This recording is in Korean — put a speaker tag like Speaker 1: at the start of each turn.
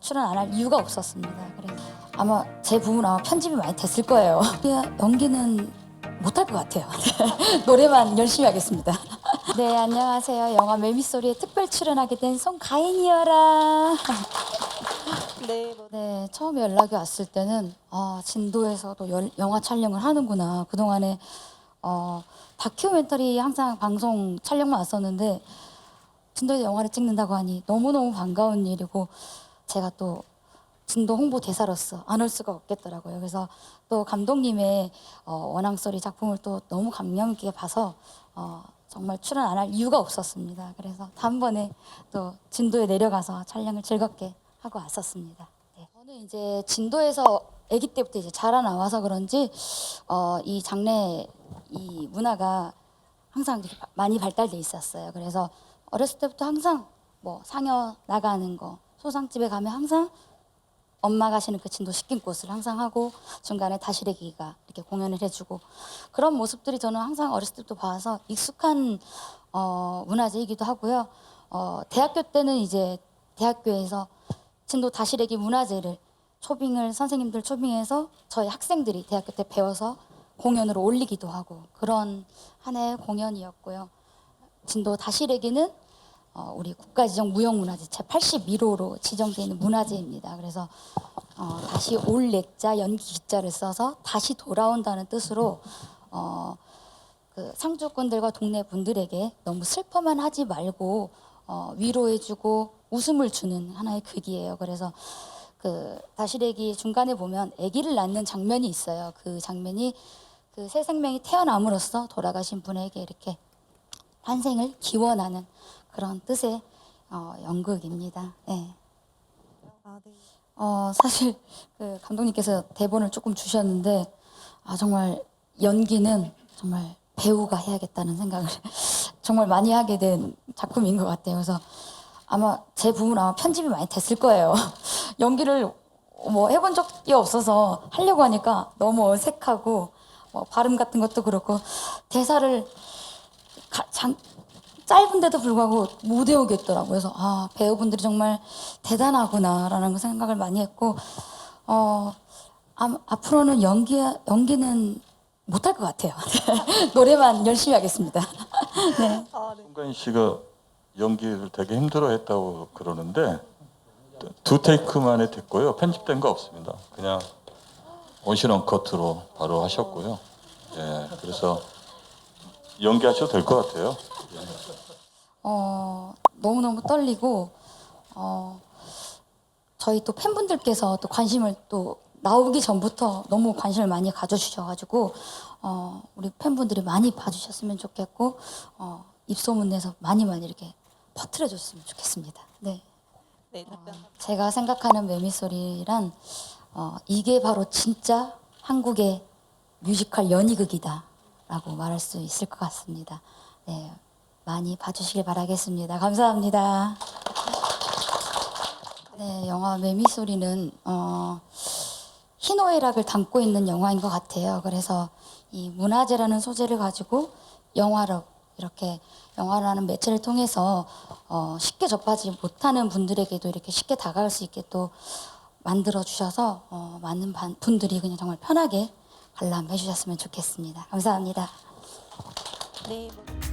Speaker 1: 출연 안 할 이유가 없었습니다. 그래서 아마 제 부분 아마 편집이 많이 됐을 거예요. 연기는 못할 것 같아요. 노래만 열심히 하겠습니다. 네, 안녕하세요. 영화 매미소리에 특별 출연하게 된 송가인이어라.
Speaker 2: 네, 뭐,
Speaker 1: 네, 처음에 연락이 왔을 때는 아, 진도에서도 열- 영화 촬영을 하는구나. 그동안에 어, 다큐멘터리 항상 방송 촬영만 왔었는데 진도에서 영화를 찍는다고 하니 너무너무 반가운 일이고 제가 또 진도 홍보 대사로서 안 올 수가 없겠더라고요. 그래서 또 감독님의 어, 원앙소리 작품을 또 너무 감명 깊게 봐서 어, 정말 출연 안 할 이유가 없었습니다. 그래서 다음번에 또 진도에 내려가서 촬영을 즐겁게 하고 왔었습니다. 네. 저는 이제 진도에서 아기 때부터 이제 자라나와서 그런지 어, 이 장래 이 문화가 항상 많이 발달돼 있었어요. 그래서 어렸을 때부터 항상 뭐 상여 나가는 거 소상집에 가면 항상 엄마가 하시는 그 진도 식긴꽃을 항상 하고 중간에 다시래기가 이렇게 공연을 해주고 그런 모습들이 저는 항상 어렸을 때부터 봐서 익숙한 어, 문화재이기도 하고요. 어, 대학교 때는 이제 대학교에서 진도 다시래기 문화재를 초빙을 선생님들 초빙해서 저희 학생들이 대학교 때 배워서 공연으로 올리기도 하고 그런 한 해의 공연이었고요. 진도 다시래기는 어, 우리 국가지정 무형문화재 제 81호로 지정되어 있는 문화재입니다. 그래서 어, 다시 올 렉자 연기 기자를 써서 다시 돌아온다는 뜻으로 어, 그 상주꾼들과 동네 분들에게 너무 슬퍼만 하지 말고 어, 위로해주고 웃음을 주는 하나의 극이에요. 그래서 그 다시래기 중간에 보면 아기를 낳는 장면이 있어요. 그 장면이 그 새 생명이 태어남으로써 돌아가신 분에게 이렇게 환생을 기원하는 그런 뜻의 어, 연극입니다.
Speaker 2: 네.
Speaker 1: 어, 사실 그 감독님께서 대본을 조금 주셨는데 아 정말 연기는 정말 배우가 해야겠다는 생각을 정말 많이 하게 된 작품인 것 같아요. 그래서 아마 제 부분 아마 편집이 많이 됐을 거예요. 연기를 뭐 해본 적이 없어서 하려고 하니까 너무 어색하고 뭐 발음 같은 것도 그렇고 대사를 가- 장- 짧은데도 불구하고 못 외우겠더라고요. 그래서 아 배우분들이 정말 대단하구나라는 생각을 많이 했고 어 암- 앞으로는 연기 연기는 못할 것 같아요. 노래만 열심히 하겠습니다. 네.
Speaker 2: 아, 네.
Speaker 3: 송가인 씨가 연기를 되게 힘들어했다고 그러는데 두 테이크 만에 됐고요. 편집된 거 없습니다. 그냥 원신 원컷으로 바로 하셨고요. 예, 그래서 연기하셔도 될 것 같아요.
Speaker 1: 어, 너무너무 떨리고, 어, 저희 또 팬분들께서 또 관심을 또 나오기 전부터 너무 관심을 많이 가져주셔가지고, 어, 우리 팬분들이 많이 봐주셨으면 좋겠고, 어, 입소문 내서 많이 많이 이렇게 퍼트려줬으면 좋겠습니다. 네.
Speaker 2: 네, 답변.
Speaker 1: 제가 생각하는 매미소리란 어, 이게 바로 진짜 한국의 뮤지컬 연희극이다 라고 말할 수 있을 것 같습니다. 네, 많이 봐주시길 바라겠습니다. 감사합니다. 네, 영화 매미소리는 어, 희노애락을 담고 있는 영화인 것 같아요. 그래서 이 문화재라는 소재를 가지고 영화로 이렇게 영화라는 매체를 통해서 어, 쉽게 접하지 못하는 분들에게도 이렇게 쉽게 다가갈 수 있게 또 만들어 주셔서 어, 많은 반- 분들이 그냥 정말 편하게 관람해 주셨으면 좋겠습니다. 감사합니다.
Speaker 2: 네, 뭐.